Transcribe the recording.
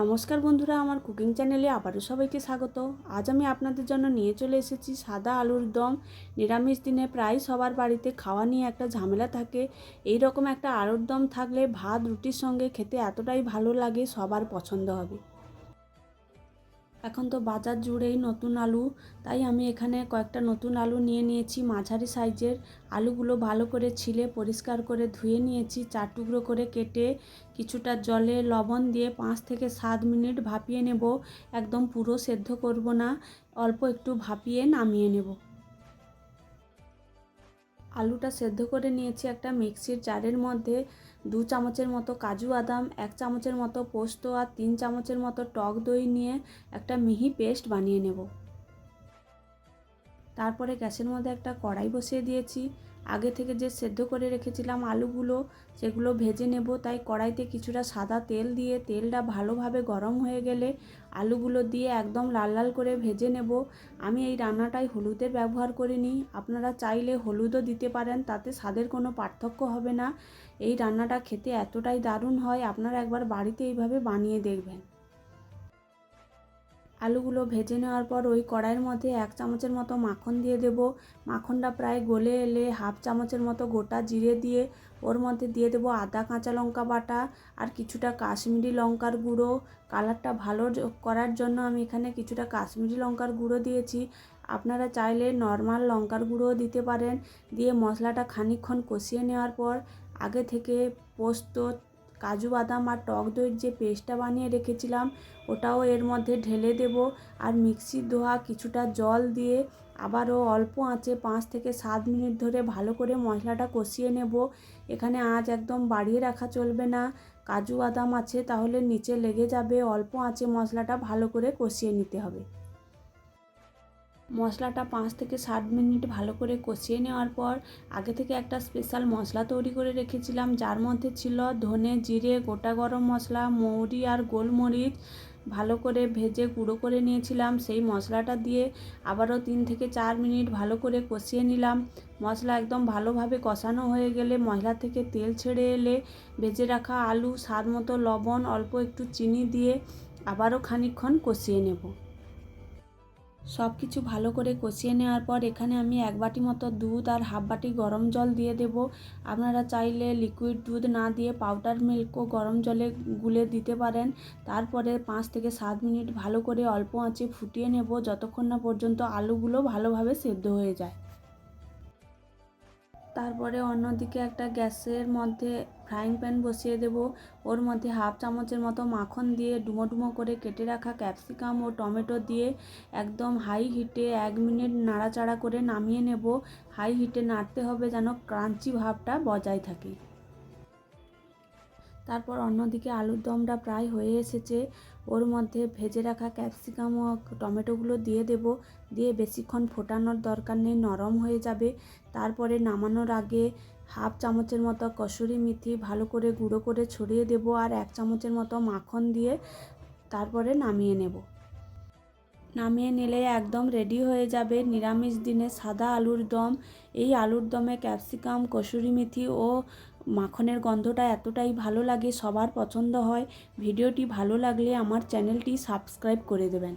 নমস্কার বন্ধুরা, আমার কুকিং চ্যানেলে আবারও সবাইকে স্বাগত। আজ আমি আপনাদের জন্য নিয়ে চলে এসেছি সাদা আলুর দম। নিরামিষ দিনে প্রায় সবার বাড়িতে খাওয়া নিয়ে একটা ঝামেলা থাকে। এই রকম একটা আলুর দম থাকলে ভাত, রুটির সঙ্গে খেতে এতটাই ভালো লাগে, সবার পছন্দ হবে। এখন তো বাজার জুড়েই নতুন আলু, তাই আমি এখানে কয়েকটা নতুন আলু নিয়ে নিয়েছি। মাঝারি সাইজের আলুগুলো ভালো করে ছিলে, পরিষ্কার করে ধুয়ে নিয়েছি, চার টুকরো করে কেটে কিছুটা জলে লবণ দিয়ে পাঁচ থেকে সাত মিনিট ভাপিয়ে নেব। একদম পুরো সেদ্ধ করব না, অল্প একটু ভাপিয়ে নামিয়ে নেব। আলুটা সেদ্ধ করে নিয়েছি একটা মিক্সির জারের মধ্যে। দু চামচের মতো কাজু বাদাম, এক চামচের মতো পোস্ত আর তিন চামচের মতো টক দই নিয়ে একটা মিহি পেস্ট বানিয়ে নেব। তারপরে গ্যাসের মধ্যে একটা কড়াই বসিয়ে দিয়েছি। আগে থেকে যে সেদ্ধ করে রেখেছিলাম আলুগুলো, সেগুলো ভেজে নেব। তাই কড়াইতে কিছুটা সাদা তেল দিয়ে, তেলটা ভালোভাবে গরম হয়ে গেলে আলুগুলো দিয়ে একদম লাল লাল করে ভেজে নেব। আমি এই রান্নাটায় হলুদের ব্যবহার করিনি আপনারা চাইলে হলুদও দিতে পারেন, তাতে স্বাদের কোনো পার্থক্য হবে না। এই রান্নাটা খেতে এতটাই দারুণ হয়, আপনারা একবার বাড়িতে এইভাবে বানিয়ে দেখবেন। আলুগুলো ভেজে নেওয়ার পর ওই কড়াইয়ের মধ্যে এক চামচের মতো মাখন দিয়ে দেব। মাখনটা প্রায় গলে এলে হাফ চামচের মতো গোটা জিরে দিয়ে ওর মধ্যে দিয়ে দেবো আদা, কাঁচা লঙ্কা বাটা আর কিছুটা কাশ্মীরি লঙ্কার গুঁড়ো। কালারটা ভালো করার জন্য আমি এখানে কিছুটা কাশ্মীরি লঙ্কার গুঁড়ো দিয়েছি। আপনারা চাইলে নর্মাল লঙ্কার গুঁড়োও দিতে পারেন। দিয়ে মশলাটা খানিকক্ষণ কষিয়ে নেওয়ার পর আগে থেকে পোস্ত কাজু বাদাম আর টক দইয়ের যে পেস্টটা বানিয়ে রেখেছিলাম, ওটাও এর মধ্যে ঢেলে দেব আর মিক্সির ধোয়া কিছুটা জল দিয়ে আবারও অল্প আঁচে পাঁচ থেকে সাত মিনিট ধরে ভালো করে মশলাটা কষিয়ে নেব। এখানে আঁচ একদম বাড়িয়ে রাখা চলবে না। কাজু বাদাম আছে তাহলে নিচে লেগে যাবে, অল্প আঁচে মশলাটা ভালো করে কষিয়ে নিতে হবে। মশলাটা পাঁচ থেকে ষাট মিনিট ভালো করে কষিয়ে নেওয়ার পর আগে থেকে একটা স্পেশাল মশলা তৈরি করে রেখেছিলাম, যার মধ্যে ছিল ধনে জিরে, গোটা গরম মশলা, মৌরি আর গোলমরিচ। ভালো করে ভেজে গুঁড়ো করে নিয়েছিলাম, সেই মশলাটা দিয়ে আবারও তিন থেকে চার মিনিট ভালো করে কষিয়ে নিলাম। মশলা একদম ভালোভাবে কষানো হয়ে গেলে মশলা থেকে তেল ছেড়ে এলে ভেজে রাখা আলু স্বাদ মতো লবণ, অল্প একটু চিনি দিয়ে আবারও খানিকক্ষণ কষিয়ে নেব। সব কিছু ভালো করে কষিয়ে নেওয়ার পর এখানে আমি এক বাটি মতো দুধ আর হাফ বাটি গরম জল দিয়ে দেব। আপনারা চাইলে লিকুইড দুধ না দিয়ে পাউডার মিল্কও গরম জলে গুলে দিতে পারেন। তারপরে পাঁচ থেকে সাত মিনিট ভালো করে অল্প আঁচে ফুটিয়ে নেব। যতক্ষণ না পর্যন্ত আলুগুলো ভালোভাবে সেদ্ধ হয়ে যায়। তারপরে অন্যদিকে একটা গ্যাসের মধ্যে ফ্রাইং প্যান বসিয়ে দেব। ওর মধ্যে হাফ চামচের মতো মাখন দিয়ে ডুমো ডুমো করে কেটে রাখা ক্যাপসিকাম ও টমেটো দিয়ে একদম হাই হিটে এক মিনিট নাড়াচাড়া করে নামিয়ে নেব। হাই হিটে নাড়তে হবে যেন ক্রাঞ্চি ভাবটা বজায় থাকে। তারপর অন্যদিকে আলুর দমটা প্রায় হয়ে এসেছে। ওর মধ্যে ভেজে রাখা ক্যাপসিকাম ও টমেটোগুলো দিয়ে দেব। দিয়ে বেশিক্ষণ ফোটানোর দরকার নেই, নরম হয়ে যাবে। তারপরে নামানোর আগে হাফ চামচের মতো কসুরি মেথি ভালো করে গুঁড়ো করে ছড়িয়ে দেব আর এক চামচের মতো মাখন দিয়ে তারপরে নামিয়ে নেব। নামিয়ে নিলে একদম রেডি হয়ে যাবে নিরামিষ দিনে সাদা আলুর দম। এই আলুর দমে ক্যাপসিকাম, কসুরি মেথি ও মাখনের গন্ধটা এতটাই ভালো লাগে, সবার পছন্দ হয়। ভিডিওটি ভালো লাগলে আমার চ্যানেলটি সাবস্ক্রাইব করে দেবেন।